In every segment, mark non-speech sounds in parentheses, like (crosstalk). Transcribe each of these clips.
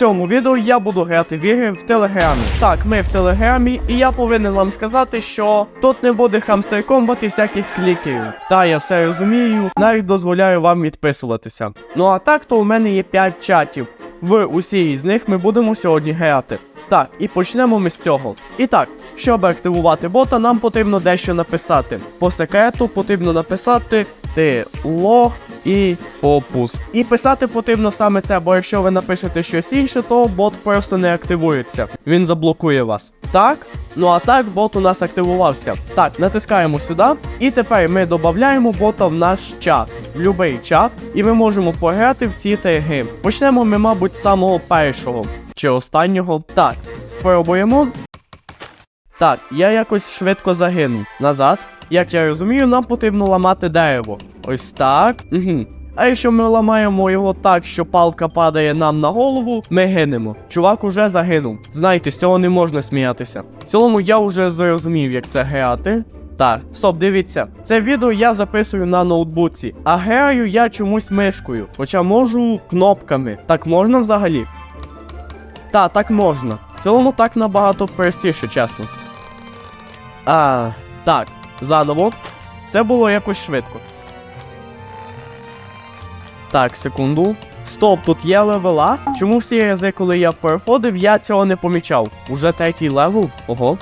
цьому відео я буду грати в ігри в Телеграмі. Так, ми в Телеграмі, і я повинен вам сказати, що тут не буде хамстер комбат і всяких клікерів. Та я все розумію, навіть дозволяю вам відписуватися. Ну а так, то у мене є 5 чатів. В усій з них ми будемо сьогодні грати. Так, і почнемо ми з цього. І так, щоб активувати бота, нам потрібно дещо написати. По секрету потрібно написати ти лог і опус. І писати потрібно саме це, бо якщо ви напишете щось інше, то бот просто не активується. Він заблокує вас. Так? Ну а так, бот у нас активувався. Так, натискаємо сюди. І тепер ми додаємо бота в наш чат, в будь-який чат, і ми можемо пограти в ці три гри. Почнемо ми, мабуть, з самого першого чи останнього. Так, спробуємо. Так, я якось швидко загинув. Назад. Як я розумію, нам потрібно ламати дерево. Ось так. Угу. А якщо ми ламаємо його так, що палка падає нам на голову, ми гинемо. Чувак уже загинув. Знаєте, з цього не можна сміятися. В цілому я вже зрозумів, як це грати. Так, стоп, дивіться, це відео я записую на ноутбуці, а граю я чомусь мишкою, хоча можу кнопками. Так можна взагалі? Та, так можна. В цілому так набагато простіше, чесно. А, так, заново. Це було якось швидко. Так, секунду. Стоп, тут є левела. Чому всі рази, коли я переходив, я цього не помічав? Уже третій левел? Ого.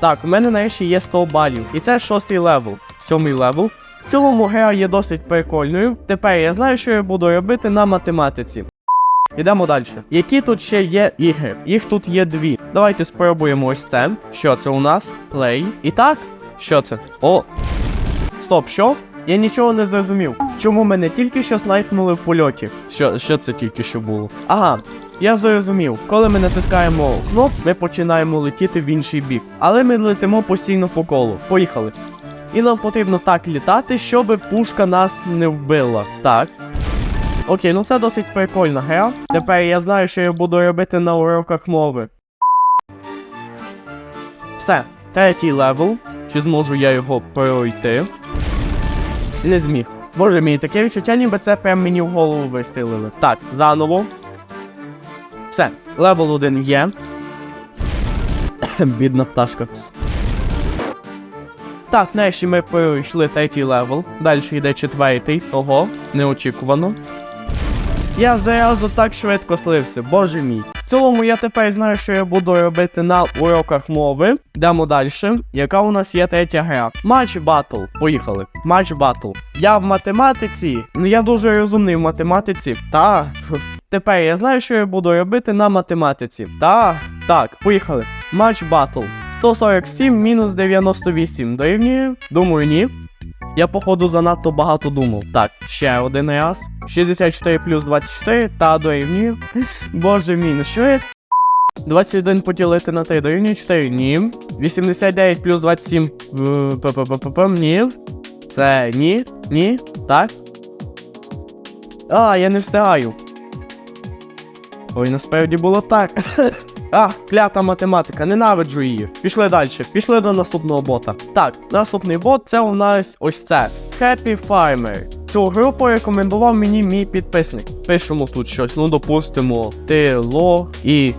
Так, у мене нарешті є 100 балів. І це шостий левел. Сьомий левел. В цілому гра є досить прикольною. Тепер я знаю, що я буду робити на математиці. Ідемо далі. Які тут ще є ігри? Їх тут є дві. Давайте спробуємо ось це. Що це у нас? Play. І так, що це? О. Стоп, що? Я нічого не зрозумів. Чому мене тільки що снайпнули в польоті? Що, що це тільки що було? Ага, я зрозумів. Коли ми натискаємо кноп, ми починаємо летіти в інший бік. Але ми летимо постійно по колу. Поїхали. І нам потрібно так літати, щоб пушка нас не вбила. Так. Окей, ну це досить прикольна гра. Тепер я знаю, що я буду робити на уроках мови. Все, третій левел. Чи зможу я його пройти? Не зміг. Боже мій, таке відчуття, ніби це прям мені в голову вистрілили. Так, заново. Все, левел 1 є. (coughs) Бідна пташка. Так, нарешті ми пройшли третій левел. Далі йде четвертий. Ого, неочікувано. Я зразу так швидко слився, боже мій. В цілому я тепер знаю, що я буду робити на уроках мови. Йдемо далі. Яка у нас є третя гра? Матч батл. Поїхали. Матч батл. Я в математиці. Ну я дуже розумний в математиці. Та. Тепер я знаю, що я буду робити на математиці. Та. Так, поїхали. Матч батл. 147 мінус 98 дорівнює? Думаю, ні. Я, походу, занадто багато думав. Так, ще один раз. 64 плюс 24 та дорівнює. Боже мій, ну що я. 21 поділити на 3 дорівнює 4. Ні. 89 плюс 27. Ні. Це ні. Ні. Так. А, я не встигаю. Ой, насправді було так. (laughs) А, клята математика, ненавиджу її. Пішли далі, пішли до наступного бота. Так, наступний бот це у нас ось це. Happy Farmer. Цю гру порекомендував мені мій підписник. Пишемо тут щось, ну допустимо, ти лог і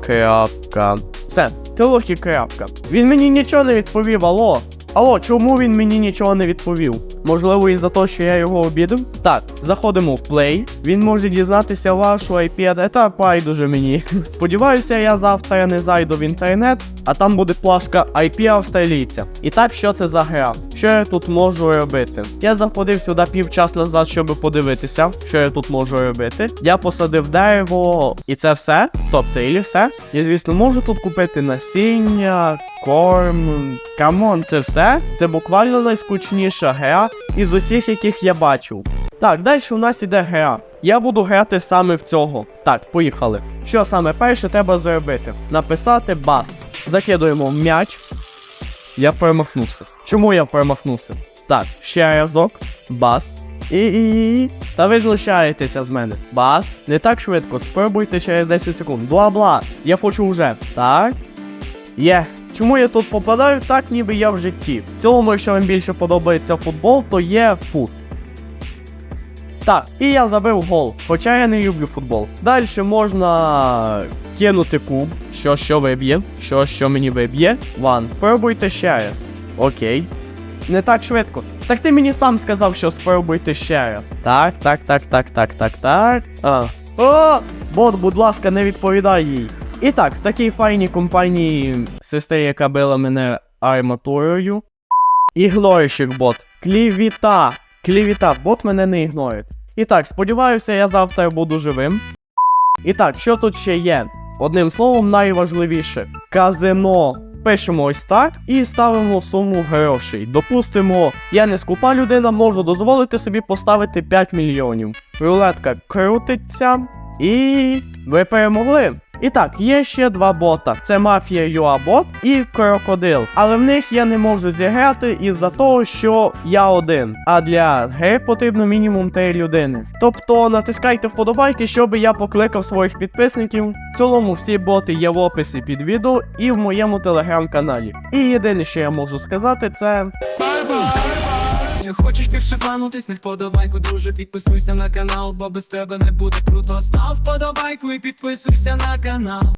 крапка. Все, ти лог і крапка. Він мені нічого не відповів, алло. Алло, чому він мені нічого не відповів? Можливо, із-за того, що я його обідав? Так, заходимо в Play. Він може дізнатися вашу IP, та байдуже мені. (laughs) Сподіваюся, я завтра не зайду в інтернет, а там буде плашка IP австралійця. І так, що це за гра? Що я тут можу робити? Я заходив сюди півчас назад, щоб подивитися, що я тут можу робити. Я посадив дерево, і це все. Стоп, це і все. Я, звісно, можу тут купити насіння, корм. Камон, це все? Це буквально найскучніша гра із усіх, яких я бачив. Так, далі у нас іде гра. Я буду грати саме в цього. Так, поїхали. Що саме перше треба зробити? Написати бас. Закидуємо м'яч. Я перемахнувся. Чому я перемахнувся? Так, ще разок. Бас. І, і. Та ви знущаєтеся з мене. Бас. Не так швидко. Спробуйте через 10 секунд. Бла-бла. Я хочу вже. Так. Є. Чому я тут попадаю так, ніби я в житті? В цілому, якщо вам більше подобається футбол, то є фут. Так, і я забив гол, хоча я не люблю футбол. Далі можна кинути куб, що що виб'є, що що мені виб'є. Ван, пробуйте ще раз. Окей. Не так швидко. Так ти мені сам сказав, що спробуйте ще раз. Так, так, так, так, так, так, так. А. О! Бот, будь ласка, не відповідай їй. І так, в такій файній компанії сестри, яка била мене арматурою. Ігнорщик бот. Клівіта. Клівіта, бот мене не ігнорить. І так, сподіваюся, я завтра буду живим. І так, що тут ще є? Одним словом, найважливіше казино. Пишемо ось так і ставимо суму грошей. Допустимо, я не скупа людина, можу дозволити собі поставити 5 мільйонів. Рулетка крутиться, і ви перемогли. І так, є ще два бота: це мафія Юабот і крокодил. Але в них я не можу зіграти із-за того, що я один. А для гри потрібно мінімум 3 людини. Тобто натискайте вподобайки, щоб я покликав своїх підписників. В цілому всі боти є в описі під відео і в моєму телеграм-каналі. І єдине, що я можу сказати, це. Чи хочеш більше фанутись, не вподобайку, друже, підписуйся на канал, бо без тебе не буде круто. Став вподобайку і підписуйся на канал.